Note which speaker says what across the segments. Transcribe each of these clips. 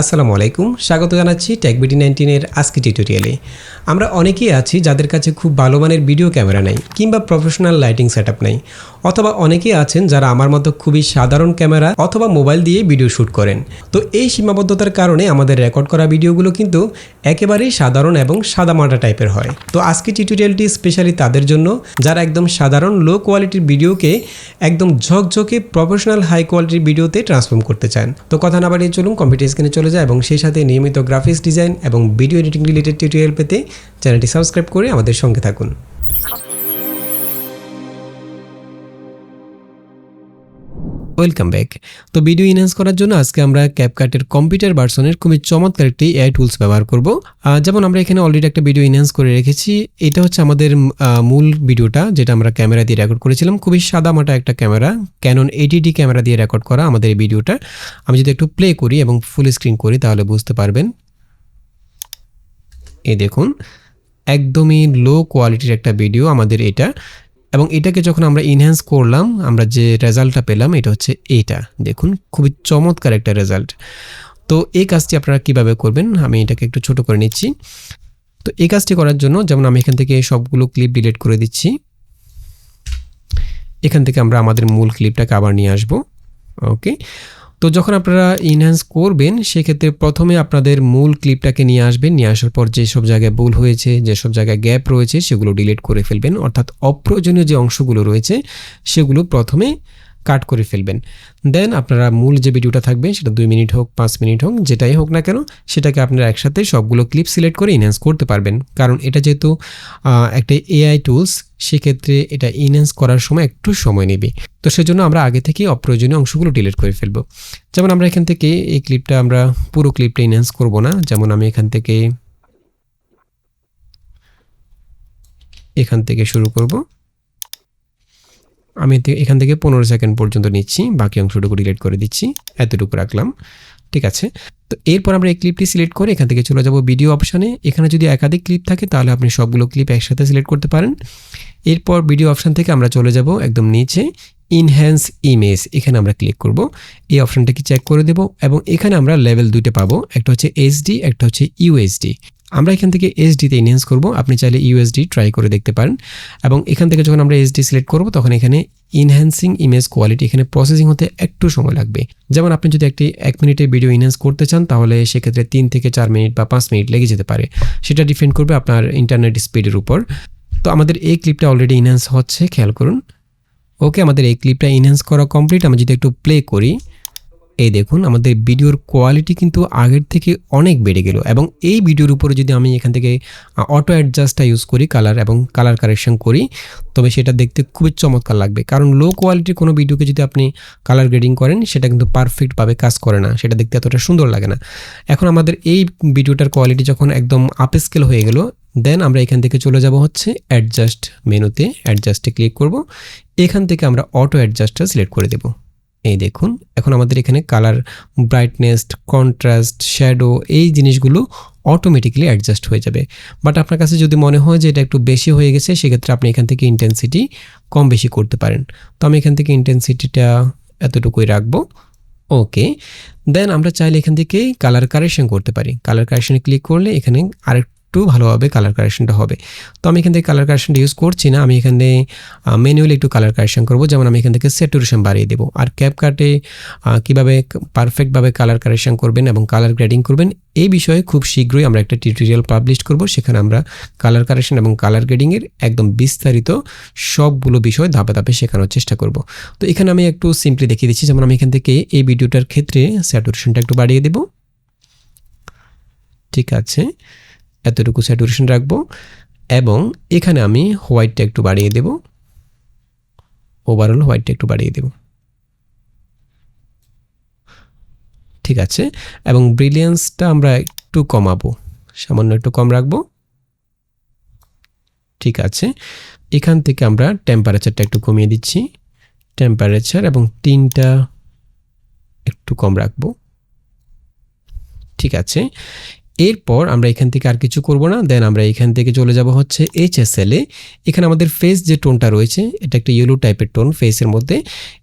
Speaker 1: আসসালামু আলাইকুম। স্বাগত জানাচ্ছি টেকবিটি নাইনটিনের আজকে টিউটোরিয়ালে আমরা অনেকেই আছি যাদের কাছে খুব ভালো মানের ভিডিও ক্যামেরা নেই কিংবা প্রফেশনাল লাইটিং সেট আপ নেই। অথবা অনেকেই আছেন যারা আমার মতো খুবই সাধারণ ক্যামেরা অথবা মোবাইল দিয়ে ভিডিও শ্যুট করেন। তো এই সীমাবদ্ধতার কারণে আমাদের রেকর্ড করা ভিডিওগুলো কিন্তু একেবারেই সাধারণ এবং সাদামাটা টাইপের হয়। তো আজকে টিউটোরিয়ালটি স্পেশালি তাদের জন্য, যারা একদম সাধারণ লো কোয়ালিটির ভিডিওকে একদম ঝকঝকে প্রফেশনাল হাই কোয়ালিটির ভিডিওতে ট্রান্সফর্ম করতে চান। তো কথা না বাড়িয়ে চলুন, কম্পিউটার স্ক্রিনে চলে যায় এবং সেই সাথে নিয়মিত গ্রাফিক্স ডিজাইন এবং ভিডিও এডিটিং রিলেটেড টিউটোরিয়াল পেতে চ্যানেলটি সাবস্ক্রাইব করে আমাদের সঙ্গে থাকুন। ওয়েলকাম ব্যাক তো ভিডিও ইনহ্যান্স করার জন্য আজকে আমরা ক্যাপকাটের কম্পিউটার ভার্সনের খুবই চমৎকার একটি এআই টুলস ব্যবহার করব। যেমন আমরা এখানে অলরেডি একটা ভিডিও ইনহ্যান্স করে রেখেছি। এটা হচ্ছে আমাদের মূল ভিডিওটা যেটা আমরা ক্যামেরা দিয়ে রেকর্ড করেছিলাম। খুবই সাদামাটা একটা camera Canon eighty D camera দিয়ে রেকর্ড করা আমাদের এই ভিডিওটা আমি যদি একটু প্লে করি এবং ফুল স্ক্রিন করি তাহলে বুঝতে পারবেন। এই দেখুন, একদমই লো কোয়ালিটির একটা ভিডিও আমাদের এটা। এবং এটাকে যখন আমরা ইনহ্যান্স করলাম, আমরা যে রেজাল্টটা পেলাম, এটা হচ্ছে এইটা দেখুন, খুবই চমৎকার একটা রেজাল্ট তো এই কাজটি আপনারা কীভাবে করবেন, আমি এটাকে একটু ছোট করে নিচ্ছি। তো এই কাজটি করার জন্য, যেমন আমি এখান থেকে সবগুলো ক্লিপ ডিলিট করে দিচ্ছি। এখান থেকে আমরা আমাদের মূল ক্লিপটাকে আবার নিয়ে আসব। ওকে তো যখন আপনারা ইনহ্যান্স করবেন, সেক্ষেত্রে প্রথমে আপনাদের মূল ক্লিপটাকে নিয়ে আসবেন। নিয়ে আসার পর যেসব জায়গায় ভুল হয়েছে, যেসব জায়গায় গ্যাপ রয়েছে, সেগুলো ডিলিট করে ফেলবেন। অর্থাৎ অপ্রয়োজনীয় যে অংশগুলো রয়েছে, সেগুলো প্রথমে কাট করে ফেলবেন। দেন আপনারা মূল যে ভিডিওটা থাকবে সেটা দুই মিনিট হোক, পাঁচ মিনিট হোক, যেটাই হোক না কেন, সেটাকে আপনারা একসাথে সবগুলো ক্লিপ সিলেক্ট করে ইনহ্যান্স করতে পারবেন। কারণ এটা যেহেতু একটা এআই টুলস সেক্ষেত্রে এটা ইনহ্যান্স করার সময় একটু সময় নেবে। তো সেজন্য আমরা আগে থেকেই অপ্রয়োজনীয় অংশগুলো ডিলিট করে ফেলব। যেমন আমরা এখান থেকে এই ক্লিপটা আমরা পুরো ক্লিপটা ইনহ্যান্স করব না। যেমন আমি এখান থেকে এখান থেকে শুরু করব। আমি এখান থেকে পনেরো সেকেন্ড পর্যন্ত নিচ্ছি, বাকি অংশটুকু ডিলিট করে দিচ্ছি, এতটুকু রাখলাম, ঠিক আছে? তো এরপর আমরা এই ক্লিপটি সিলেক্ট করে এখান থেকে চলে যাব ভিডিও অপশানে এখানে যদি একাধিক ক্লিপ থাকে, তাহলে আপনি সবগুলো ক্লিপ একসাথে সিলেক্ট করতে পারেন। এরপর ভিডিও অপশান থেকে আমরা চলে যাব একদম নিচে ইনহ্যান্স ইমেজ এখানে আমরা ক্লিক করব। এই অপশানটাকে চেক করে দেব এবং এখানে আমরা লেভেল দুইটা পাবো। একটা হচ্ছে এইচডি একটা হচ্ছে ইউএসডি আমরা এখান থেকে এইচডিতে ইনহ্যান্স করব। আপনি চাইলে ইউএসডি ট্রাই করে দেখতে পারেন। এবং এখান থেকে যখন আমরা এইচডি সিলেক্ট করব, তখন এখানে ইনহ্যান্সিং ইমেজ কোয়ালিটি এখানে প্রসেসিং হতে একটু সময় লাগবে। যেমন আপনি যদি একটি এক মিনিটের ভিডিও ইনহ্যান্স করতে চান, তাহলে সেক্ষেত্রে তিন থেকে চার মিনিট বা পাঁচ মিনিট লেগে যেতে পারে। সেটা ডিপেন্ড করবে আপনার ইন্টারনেট স্পিডের উপর। তো আমাদের এই ক্লিপটা অলরেডি ইনহ্যান্স হচ্ছে, খেয়াল করুন। ওকে আমাদের এই ক্লিপটা ইনহ্যান্স করা কমপ্লিট আমি যদি একটু প্লে করি এই দেখুন, আমাদের ভিডিওর কোয়ালিটি কিন্তু আগের থেকে অনেক বেড়ে গেল এবং এই ভিডিওর উপরে যদি আমি এখান থেকে অটো অ্যাডজাস্টটা ইউজ করি কালার এবং কালার কারেকশন করি, তবে সেটা দেখতে খুবই চমৎকার লাগবে। কারণ লো কোয়ালিটির কোনো ভিডিওকে যদি আপনি কালার গ্রেডিং করেন, সেটা কিন্তু পারফেক্টভাবে কাজ করে না। সেটা দেখতে এতটা সুন্দর লাগে না। এখন আমাদের এই ভিডিওটার কোয়ালিটি যখন একদম আপ স্কেল হয়ে গেল দেন আমরা এখান থেকে চলে যাব হচ্ছে অ্যাডজাস্ট মেনুতে। অ্যাডজাস্টে ক্লিক করব। এখান থেকে আমরা অটো অ্যাডজাস্টটা সিলেক্ট করে দেব। এই দেখুন, এখন আমাদের এখানে কালার ব্রাইটনেস কন্ট্রাস্ট শ্যাডো এই জিনিসগুলো অটোমেটিক্যালি অ্যাডজাস্ট হয়ে যাবে। বাট আপনার কাছে যদি মনে হয় যে এটা একটু বেশি হয়ে গেছে, সেক্ষেত্রে আপনি এখান থেকে ইন্টেন্সিটি কম বেশি করতে পারেন। তো আমি এখান থেকে ইন্টেন্সিটিটা এতটুকুই রাখব। ওকে দেন আমরা চাইলে এখান থেকে কালার কারেকশন করতে পারি। কালার কারেকশনে ক্লিক করলে এখানে আরেকটু ভালোভাবে কালার কারেকশনটা হবে। তো আমি এখান থেকে কালার কারেকশনটা ইউজ করছি না, আমি এখানে ম্যানুয়ালি একটু কালার কারেকশন করব। যেমন আমি এখান থেকে স্যাচুরেশন বাড়িয়ে দেবো। আর ক্যাপকাটে কীভাবে পারফেক্টভাবে কালার কারেকশন করবেন এবং কালার গ্রেডিং করবেন, এই বিষয়ে খুব শীঘ্রই আমরা একটা টিউটোরিয়াল পাবলিশ করব। সেখানে আমরা কালার কারেকশন এবং কালার গ্রেডিংয়ের একদম বিস্তারিত সবগুলো বিষয় ধাপে ধাপে শেখানোর চেষ্টা করব। তো এখানে আমি একটু সিম্পলি দেখিয়ে দিচ্ছি। যেমন আমি এখান থেকে এই ভিডিওটার ক্ষেত্রে স্যাচুরেশনটা একটু বাড়িয়ে দেব। ঠিক আছে। এতটুকু স্যাচুরেশন রাখব এবং এখানে আমি হোয়াইটটা একটু বাড়িয়ে দেব। ওভারঅল হোয়াইটটা একটু বাড়িয়ে দেব। ঠিক আছে? এবং ব্রিলিয়েন্সটা আমরা একটু কমাবো। সামান্য একটু কম রাখব। ঠিক আছে? এখান থেকে আমরা টেম্পারেচারটা একটু কমিয়ে দিচ্ছি। টেম্পারেচার এবং তিনটা একটু কম রাখব। ঠিক আছে? এরপর আমরা এখান থেকে আর কিছু করব না। দেন আমরা এখান থেকে চলে যাব হচ্ছে এইচএসএল এ। এখানে আমাদের ফেস যে টোনটা রয়েছে, এটা একটা ইয়েলো টাইপের টোন ফেসের মধ্যে।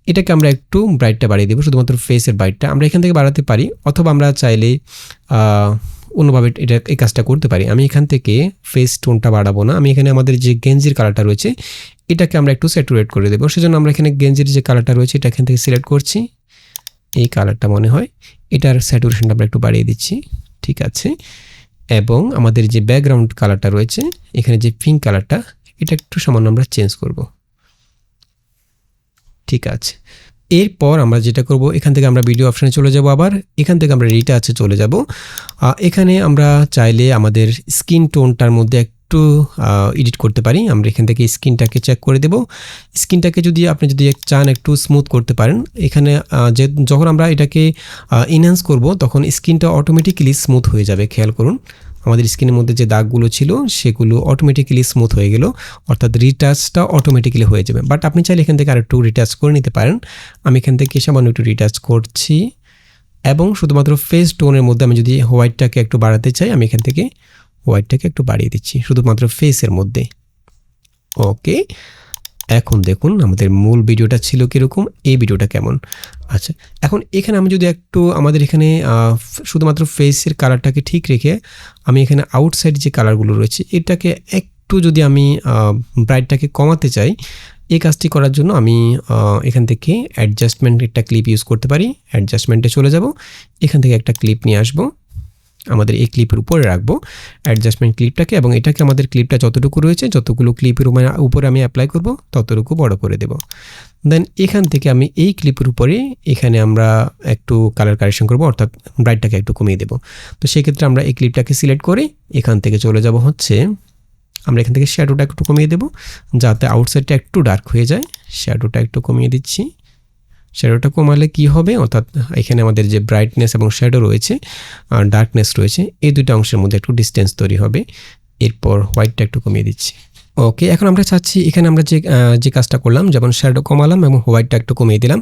Speaker 1: এটাকে আমরা একটু ব্রাইটটা বাড়িয়ে দেবো, শুধুমাত্র ফেসের ব্রাইটটা আমরা এখান থেকে বাড়াতে পারি, অথবা আমরা চাইলে অন্যভাবে এটা, এই কাজটা করতে পারি। আমি এখান থেকে ফেস টোনটা বাড়াবো না। আমি এখানে আমাদের যে গেঞ্জির কালারটা রয়েছে, এটাকে আমরা একটু স্যাচুরেট করে দেবো। সেজন্য আমরা এখানে গেঞ্জির যে কালারটা রয়েছে, এটা এখান থেকে সিলেক্ট করছি। এই কালারটা মনে হয়, এটার স্যাটুরেশনটা আমরা একটু বাড়িয়ে দিচ্ছি। ঠিক আছে? এবং আমাদের যে ব্যাকগ্রাউন্ড কালারটা রয়েছে, এখানে যে পিঙ্ক কালারটা এটা একটু সামান্য আমরা চেঞ্জ করব। ঠিক আছে। এরপর আমরা যেটা করব, এখান থেকে আমরা ভিডিও অপশানে চলে যাব আবার। এখান থেকে আমরা রিটা আছে চলে যাব। এখানে আমরা চাইলে আমাদের স্কিন টোনটার মধ্যে একটু এডিট করতে পারি। আমরা এখান থেকে স্কিনটাকে চেক করে দেব। স্কিনটাকে যদি আপনি যদি চান একটু স্মুথ করতে পারেন, এখানে যে, যখন আমরা এটাকে ইনহ্যান্স করব, তখন স্কিনটা অটোমেটিক্যালি স্মুথ হয়ে যাবে। খেয়াল করুন, আমাদের স্কিনের মধ্যে যে দাগগুলো ছিল, সেগুলো অটোমেটিক্যালি স্মুথ হয়ে গেল। অর্থাৎ রিটাচটা অটোমেটিক্যালি হয়ে যাবে। বাট আপনি চাইলে এখান থেকে আরেকটু রিটাচ করে নিতে পারেন। আমি এখান থেকে সামান্য একটু রিটাচ করছি। এবং শুধুমাত্র ফেস টোনের মধ্যে আমি যদি হোয়াইটটাকে একটু বাড়াতে চাই, আমি এখান থেকে হোয়াইটটাকে একটু বাড়িয়ে দিচ্ছি, শুধুমাত্র ফেসের মধ্যে। ওকে এখন দেখুন আমাদের মূল ভিডিওটা ছিল কীরকম, এই ভিডিওটা কেমন। আচ্ছা এখন এখানে আমি যদি একটু আমাদের এখানে শুধুমাত্র ফেসের কালারটাকে ঠিক রেখে আমি এখানে আউটসাইড যে কালারগুলো রয়েছে, এটাকে একটু যদি আমি ব্রাইটটাকে কমাতে চাই, এই কাজটি করার জন্য আমি এখান থেকে অ্যাডজাস্টমেন্ট একটা ক্লিপ ইউজ করতে পারি। অ্যাডজাস্টমেন্টে চলে যাব, এখান থেকে একটা ক্লিপ নিয়ে আসব। আমাদের এই ক্লিপের উপরে রাখব। অ্যাডজাস্টমেন্ট ক্লিপটাকে এবং এটাকে আমাদের ক্লিপটা যতটুকু রয়েছে, যতগুলো ক্লিপের উপরে- আমি অ্যাপ্লাই করব, ততটুকু বড় করে দেব। দেন এখান থেকে আমি এই ক্লিপের উপরে এখানে আমরা একটু কালার কারেকশন করব, অর্থাৎ ব্রাইটটাকে একটু কমিয়ে দেব। তো সেক্ষেত্রে আমরা এই ক্লিপটাকে সিলেক্ট করে এখান থেকে চলে যাব হচ্ছে, আমরা এখান থেকে শ্যাডোটা একটু কমিয়ে দেব, যাতে আউটসাইডটা একটু ডার্ক হয়ে যায়। শ্যাডোটা একটু কমিয়ে দিচ্ছি। শ্যাডোটা কমালে কি হবে? অর্থাৎ, এখানে আমাদের যে ব্রাইটনেস এবং শ্যাডো রয়েছে আর ডার্কনেস রয়েছে, এই দুটো অংশের মধ্যে একটু ডিস্টেন্স তৈরি হবে। এরপর হোয়াইটটা একটু কমিয়ে দিচ্ছি। ওকে এখন আমরা চাচ্ছি, এখানে আমরা যে যে কাজটা করলাম, যেমন শ্যাডো কমালাম এবং হোয়াইটটা একটু কমিয়ে দিলাম,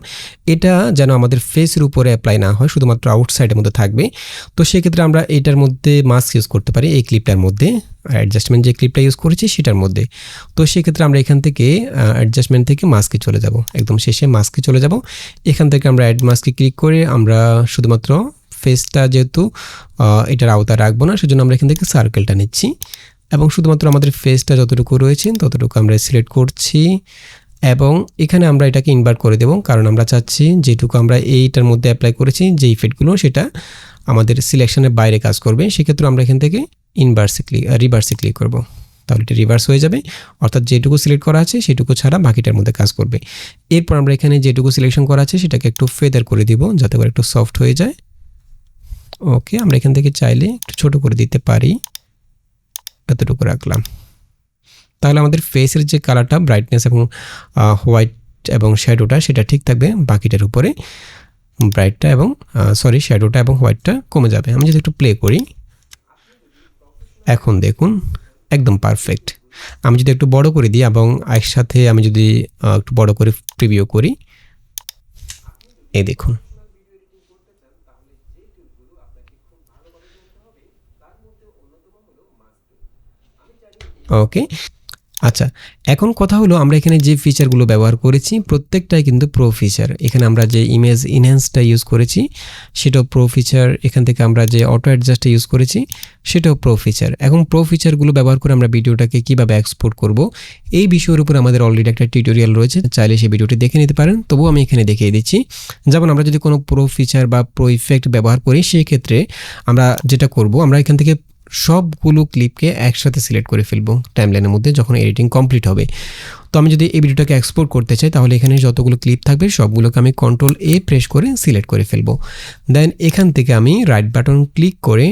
Speaker 1: এটা যেন আমাদের ফেসের উপরে অ্যাপ্লাই না হয়, শুধুমাত্র আউটসাইডের মধ্যে থাকবে। তো সেক্ষেত্রে আমরা এটার মধ্যে মাস্ক ইউজ করতে পারি, এই ক্লিপটার মধ্যে অ্যাডজাস্টমেন্ট যে ক্লিপটা ইউজ করেছি সেটার মধ্যে। তো সেক্ষেত্রে আমরা এখান থেকে অ্যাডজাস্টমেন্ট থেকে মাস্কে চলে যাব, একদম শেষে মাস্কে চলে যাব। এখান থেকে আমরা অ্যাড মাস্কে ক্লিক করে আমরা শুধুমাত্র ফেসটা যেহেতু এটার আওতায় রাখব না, সেজন্য আমরা এখান থেকে সার্কেলটা নিচ্ছি। এবং শুধুমাত্র আমাদের ফেসটা যতটুকু রয়েছে, ততটুকু আমরা সিলেক্ট করছি এবং এখানে আমরা এটাকে ইনভার্ট করে দেব। কারণ আমরা চাচ্ছি যেটুকু আমরা এইটার মধ্যে অ্যাপ্লাই করেছি যে ইফেক্টগুলো সেটা আমাদের সিলেকশনের বাইরে কাজ করবে। সেক্ষেত্রে আমরা এখান থেকে ইনভার্সে ক্লিক রিভার্সে ক্লিক করব। তাহলে এটা রিভার্স হয়ে যাবে। অর্থাৎ যেটুকু সিলেক্ট করা আছে, সেটুকু ছাড়া বাকিটার মধ্যে কাজ করবে। এরপর আমরা এখানে যেটুকু সিলেকশন করা আছে, সেটাকে একটু ফেদার করে দিব, যাতে করে একটু সফট হয়ে যায়। ওকে আমরা এখান থেকে চাইলে একটু ছোটো করে দিতে পারি। এতটুকু রাখলাম। তাহলে আমাদের ফেসের যে কালারটা ব্রাইটনেস এবং হোয়াইট এবং শ্যাডোটা সেটা ঠিক থাকবে। বাকিটার উপরে ব্রাইটটা এবং সরি শ্যাডোটা এবং হোয়াইটটা কমে যাবে। আমি যদি একটু প্লে করি। এখন দেখুন, একদম পারফেক্ট আমি যদি একটু বড় করে দিই এবং একসাথে আমি যদি একটু বড় করে প্রিভিউ করি। এই দেখুন। ওকে আচ্ছা এখন কথা হলো আমরা এখানে যে ফিচারগুলো ব্যবহার করেছি, প্রত্যেকটাই কিন্তু প্রো ফিচার এখানে আমরা যে ইমেজ ইনহ্যান্সটা ইউজ করেছি, সেটাও প্রো ফিচার এখান থেকে আমরা যে অটো অ্যাডজাস্টটা ইউজ করেছি, সেটাও প্রো ফিচার এখন প্রো ফিচারগুলো ব্যবহার করে আমরা ভিডিওটাকে কীভাবে এক্সপোর্ট করব, এই বিষয়ের উপর আমাদের অলরেডি একটা টিউটোরিয়াল রয়েছে, চাইলে সেই ভিডিওটি দেখে নিতে পারেন। তবুও আমি এখানে দেখিয়ে দিচ্ছি, যেমন আমরা যদি কোনো প্রো ফিচার বা প্রো ইফেক্ট ব্যবহার করি সেই ক্ষেত্রে আমরা যেটা করব, আমরা এখান থেকে সবগুলো ক্লিপকে একসাথে সিলেক্ট করে ফেলব টাইমলাইনের মধ্যে যখন এডিটিং কমপ্লিট হবে। তো আমি যদি এই ভিডিওটাকে এক্সপোর্ট করতে চাই, তাহলে এখানে যতগুলো ক্লিপ থাকবে, সবগুলোকে আমি কন্ট্রোল এ প্রেস করে সিলেক্ট করে ফেলব। দেন এখান থেকে আমি রাইট বাটন ক্লিক করে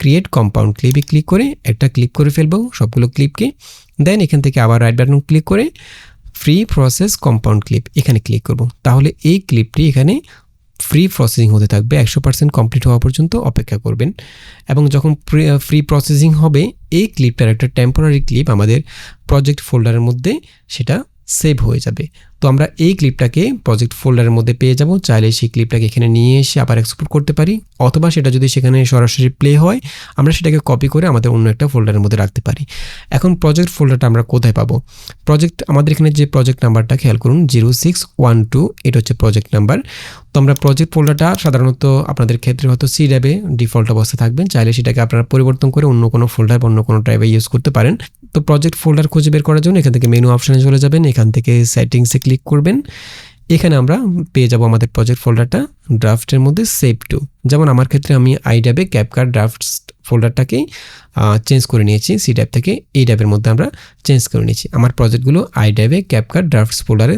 Speaker 1: ক্রিয়েট কম্পাউন্ড ক্লিপে ক্লিক করে একটা ক্লিক করে ফেলব সবগুলো ক্লিপকে দেন এখান থেকে আবার রাইট বাটন ক্লিক করে ফ্রি প্রসেস কম্পাউন্ড ক্লিপ এখানে ক্লিক করব। তাহলে এই ক্লিপটি এখানে ফ্রি প্রসেসিং হতে থাকবে, একশো পার্সেন্ট কমপ্লিট হওয়া পর্যন্ত অপেক্ষা করবেন। এবং যখন ফ্রি প্রসেসিং হবে, এই ক্লিপটার একটা টেম্পোরারি ক্লিপ আমাদের প্রজেক্ট ফোল্ডারের মধ্যে সেটা সেভ হয়ে যাবে। তো আমরা এই ক্লিপটাকে প্রজেক্ট ফোল্ডারের মধ্যে পেয়ে যাব। চাইলে সেই ক্লিপটাকে এখানে নিয়ে এসে আবার এক্সপোর্ট করতে পারি। অথবা সেটা যদি সেখানে সরাসরি প্লে হয়, আমরা সেটাকে কপি করে আমাদের অন্য একটা ফোল্ডারের মধ্যে রাখতে পারি। এখন প্রজেক্ট ফোল্ডারটা আমরা কোথায় পাবো? প্রজেক্ট আমাদের এখানে যে প্রজেক্ট নাম্বারটা খেয়াল করুন জিরো সিক্স ওয়ান টু এটা হচ্ছে প্রজেক্ট নাম্বার তো আমরা প্রজেক্ট ফোল্ডারটা সাধারণত আপনাদের ক্ষেত্রে হয়তো সি ড্রাইভে ডিফল্ট অবস্থায় থাকবেন। চাইলে সেটাকে আপনারা পরিবর্তন করে অন্য কোনো ফোল্ডার বা অন্য কোনো ড্রাইভে ইউজ করতে পারেন। তো প্রজেক্ট ফোল্ডার খুঁজে বের করার জন্য এখান থেকে মেনু অপশানে চলে যাবেন। এখান থেকে সেটিংসে ক্লিক করবেন। এখানে আমরা পেয়ে যাব আমাদের প্রজেক্ট ফোল্ডারটা ড্রাফটের মধ্যে সেভ টু যেমন আমার ক্ষেত্রে আমি আই ড্যাবে ক্যাপকার ড্রাফটস ফোল্ডারটাকেই চেঞ্জ করে নিয়েছি। সি ড্যাব থেকে এই ড্যাবের মধ্যে আমরা চেঞ্জ করে নিয়েছি। আমার প্রজেক্টগুলো আই ড্রাইভে ক্যাপকার ড্রাফটস ফোল্ডারে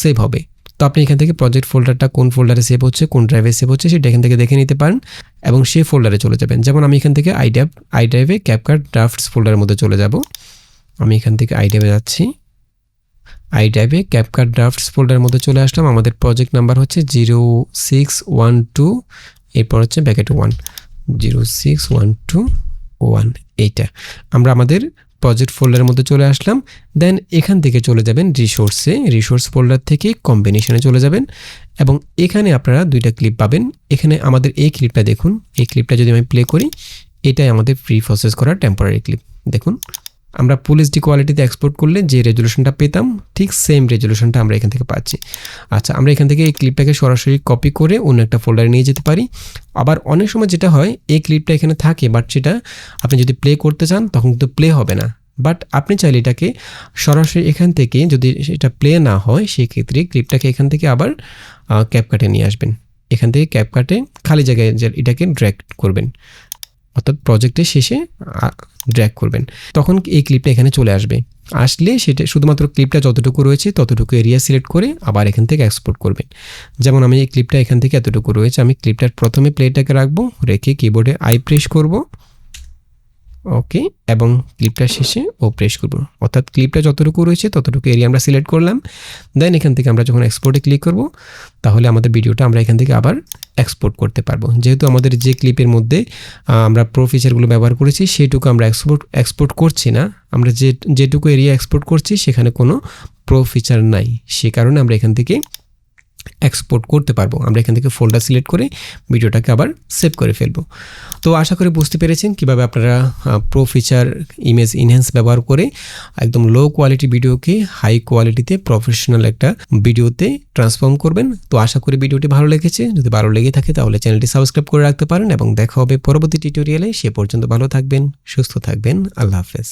Speaker 1: সেভ হবে। তো আপনি এখান থেকে প্রজেক্ট ফোল্ডারটা কোন ফোল্ডারে সেভ হচ্ছে, কোন ড্রাইভে সেভ হচ্ছে, সেটা এখান থেকে দেখে নিতে পারেন এবং সেই ফোল্ডারে চলে যাবেন। যেমন আমি এখান থেকে আই ড্রাইভ আই ড্রাইভে ক্যাপকার ড্রাফটস ফোল্ডারের মধ্যে চলে যাব। আমি এখান থেকে আই যাচ্ছি। আই ড্রাইভে ক্যাপকার ড্রাফটস ফোল্ডারের মধ্যে চলে আসলাম। আমাদের প্রজেক্ট নাম্বার হচ্ছে জিরো সিক্স ওয়ান টু এরপর হচ্ছে bracket one zero six one two one এইটা। আমরা আমাদের প্রজেক্ট ফোল্ডারের মধ্যে চলে আসলাম। দেন এখান থেকে চলে যাবেন রিসোর্সে রিসোর্স ফোল্ডার থেকে কম্বিনেশনে চলে যাবেন। এবং এখানে আপনারা দুইটা ক্লিপ পাবেন। এখানে আমাদের এই ক্লিপটা দেখুন। এই ক্লিপটা যদি আমি প্লে করি, এটাই আমাদের প্রি প্রসেস করা টেম্পোরারি ক্লিপ দেখুন। আমরা ফুল এইচডি কোয়ালিটিতে এক্সপোর্ট করলে যে রেজলিউশনটা পেতাম, ঠিক সেম রেজলিউশনটা আমরা এখান থেকে পাচ্ছি। আচ্ছা আমরা এখান থেকে এই ক্লিপটাকে সরাসরি কপি করে অন্য একটা ফোল্ডারে নিয়ে যেতে পারি। আবার অনেক সময় যেটা হয়, এই ক্লিপটা এখানে থাকে বাট সেটা আপনি যদি প্লে করতে চান, তখন কিন্তু প্লে হবে না। বাট আপনি চাইলে এটাকে সরাসরি এখান থেকে যদি এটা প্লে না হয়, সেক্ষেত্রে ক্লিপটাকে এখান থেকে আবার ক্যাপকাটে নিয়ে আসবেন। এখান থেকে ক্যাপকাটে খালি জায়গায় এটাকে ড্র্যাক করবেন। অর্থাৎ প্রজেক্টের শেষে ড্র্যাগ করবেন। তখন এই ক্লিপটা এখানে চলে আসবে। আসলে সেটা শুধুমাত্র ক্লিপটা যতটুকু রয়েছে, ততটুকু এরিয়া সিলেক্ট করে আবার এখান থেকে এক্সপোর্ট করবেন। যেমন আমি এই ক্লিপটা এখান থেকে এতটুকু রয়েছে, আমি ক্লিপটার প্রথমে প্লেটাকে রাখব, রেখে কিবোর্ডে আই প্রেস করব। ওকে, এবং ক্লিপটা শেষে ও প্রেস করব। অর্থাৎ ক্লিপটা যতটুকু রয়েছে, ততটুকু এরিয়া আমরা সিলেক্ট করলাম। দেন এখান থেকে আমরা যখন এক্সপোর্টে ক্লিক করব, তাহলে আমাদের ভিডিওটা আমরা এখান থেকে আবার এক্সপোর্ট করতে পারব। যেহেতু আমাদের যে ক্লিপের মধ্যে আমরা প্রো ফিচারগুলো ব্যবহার করেছি, সেটুকু আমরা এক্সপোর্ট এক্সপোর্ট করছি না। আমরা যে, যেটুকু এরিয়া এক্সপোর্ট করছি, সেখানে কোনো প্রো ফিচার নাই। সে কারণে আমরা এখান থেকে এক্সপোর্ট করতে পারব। আমরা এখান থেকে ফোল্ডার সিলেক্ট করে ভিডিওটাকে আবার সেভ করে ফেলব। তো আশা করি বুঝতে পেরেছেন কীভাবে আপনারা প্রো ফিচার ইমেজ ইনহ্যান্স ব্যবহার করে একদম লো কোয়ালিটি ভিডিওকে হাই কোয়ালিটিতে প্রফেশনাল একটা ভিডিওতে ট্রান্সফর্ম করবেন। তো আশা করি ভিডিওটি ভালো লেগেছে। যদি ভালো লেগে থাকে তাহলে চ্যানেলটি সাবস্ক্রাইব করে রাখতে পারেন এবং দেখা হবে পরবর্তী টিউটোরিয়ালে সে পর্যন্ত ভালো থাকবেন, সুস্থ থাকবেন। আল্লাহ হাফেজ।